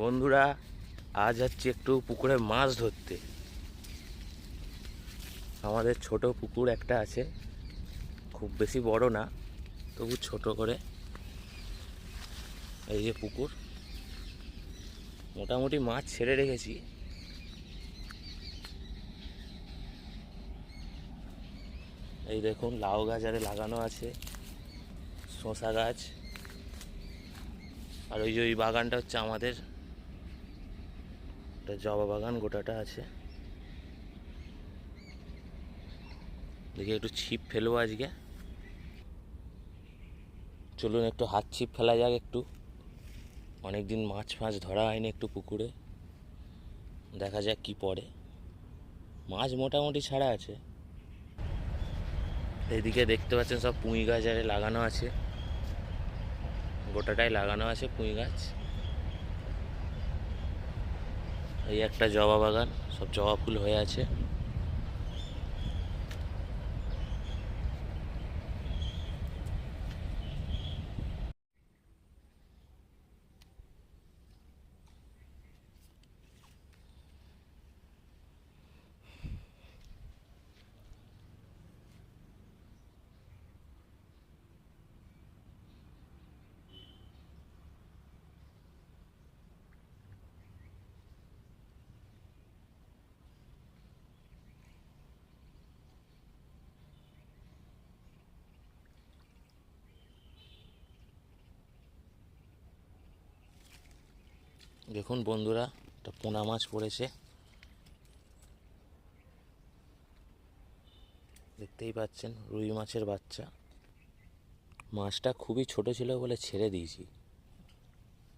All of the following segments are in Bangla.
বন্ধুরা, আজ যাচ্ছি একটু পুকুরে মাছ ধরতে। আমাদের ছোট পুকুর একটা আছে, খুব বেশি বড় না, তবু ছোট করে। এই যে পুকুর, মোটামুটি মাছ ছেড়ে রেখেছি। এই দেখুন, লাউ গাছ আরে লাগানো আছে শশা গাছ, আর ওই যে ওই বাগানটা হচ্ছে আমাদের একটা জবা বাগান, গোটাটা আছে। দেখি একটু ছিপ ফেলব আজকে। চলুন একটু হাত ছিপ ফেলা যাক একটু। অনেকদিন মাছ ফাছ ধরা হয়নি একটু পুকুরে। দেখা যাক কি পড়ে। মাছ মোটামুটি ছাড়া আছে। এদিকে দেখতে পাচ্ছেন সব পুঁই গাছ আরে লাগানো আছে। গোটাটাই লাগানো আছে পুঁই গাছ। এই একটা জবা বাগান সব জবা ফুল হয়ে আছে। দেখুন বন্ধুরা, একটা পোনা মাছ পড়েছে। দেখতেই পাচ্ছেন, রুই মাছের বাচ্চা। মাছটা খুবই ছোট ছিল বলে ছেড়ে দিয়েছি।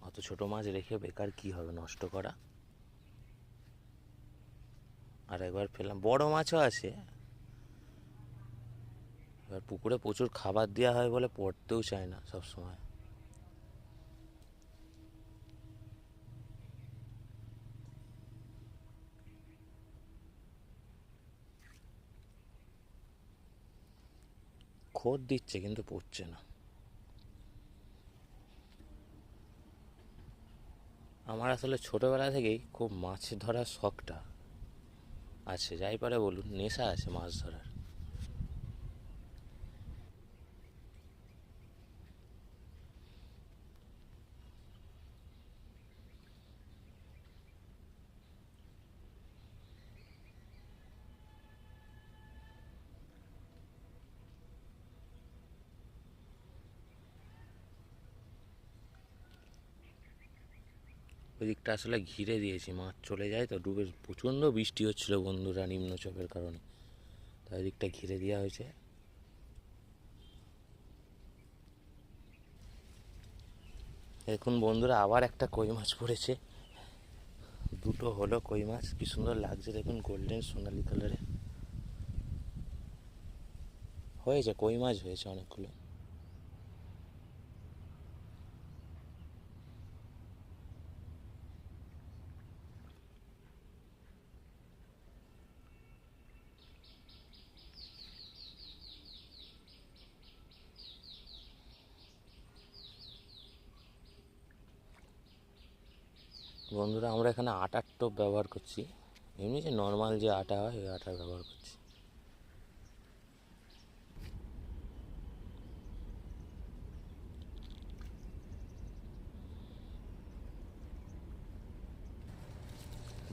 অত ছোট মাছ রেখে বেকার কি হবে, নষ্ট করা? আর একবার ফেললাম। বড় মাছও আছে। এবার পুকুরে প্রচুর খাবার দেওয়া হয় বলে পড়তেও চায় না সব সময় খোদ দিচ্ছে, কিন্তু পড়ছে না। আমার আসলে ছোটবেলা থেকেই খুব মাছ ধরার শখটা আছে। যাই পারে বলুন, নেশা আছে মাছ ধরার। ওই দিকটা আসলে ঘিরে দিয়েছি, মাছ চলে যায় তো ডুবে, প্রচণ্ড বৃষ্টি হচ্ছিল বন্ধুরা নিম্নচাপের কারণে। তাই দিকটা ঘিরে দেওয়া হয়েছে। দেখুন বন্ধুরা, আবার একটা কই মাছ পড়েছে। দুটো হলো কই মাছ, কি সুন্দর লাগছে দেখুন গোল্ডেন সোনালি কালারে হয়েছে, কই মাছ হয়েছে অনেকগুলো। বন্ধুরা, আমরা এখানে আটার টোপ ব্যবহার করছি। এমনি যে নর্মাল যে আটা হয়, ওই আটা ব্যবহার করছি।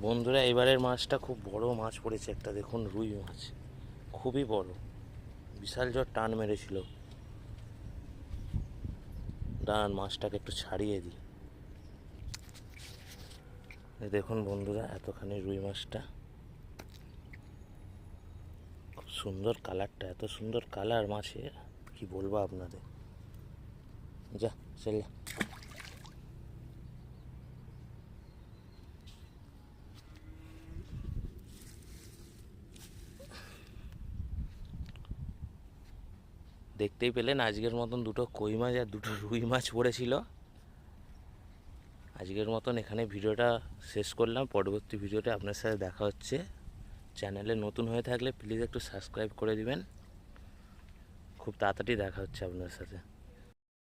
বন্ধুরা, এবারের মাছটা খুব বড় মাছ পড়েছে একটা, দেখুন রুই মাছ। খুবই বড়। বিশাল জোর টান মেরেছিল। দাঁড়ান, মাছটাকে একটু ছাড়িয়ে দিই। দেখুন বন্ধুরা, এতখানি রুই মাছটা। খুব সুন্দর কালারটা, এত সুন্দর কালার মাছের কি বলব আপনাদের। যা, চল। দেখতেই পেলেন, আজকের মতন দুটো কই মাছ আর দুটো রুই মাছ পড়েছিল। আজকের মতন এখানে ভিডিওটা শেষ করলাম। পরবর্তী ভিডিওটা আপনার সাথে দেখা হচ্ছে। চ্যানেলে নতুন হয়ে থাকলে প্লিজ একটু সাবস্ক্রাইব করে দিবেন। খুব তাড়াতাড়ি দেখা হচ্ছে আপনার সাথে।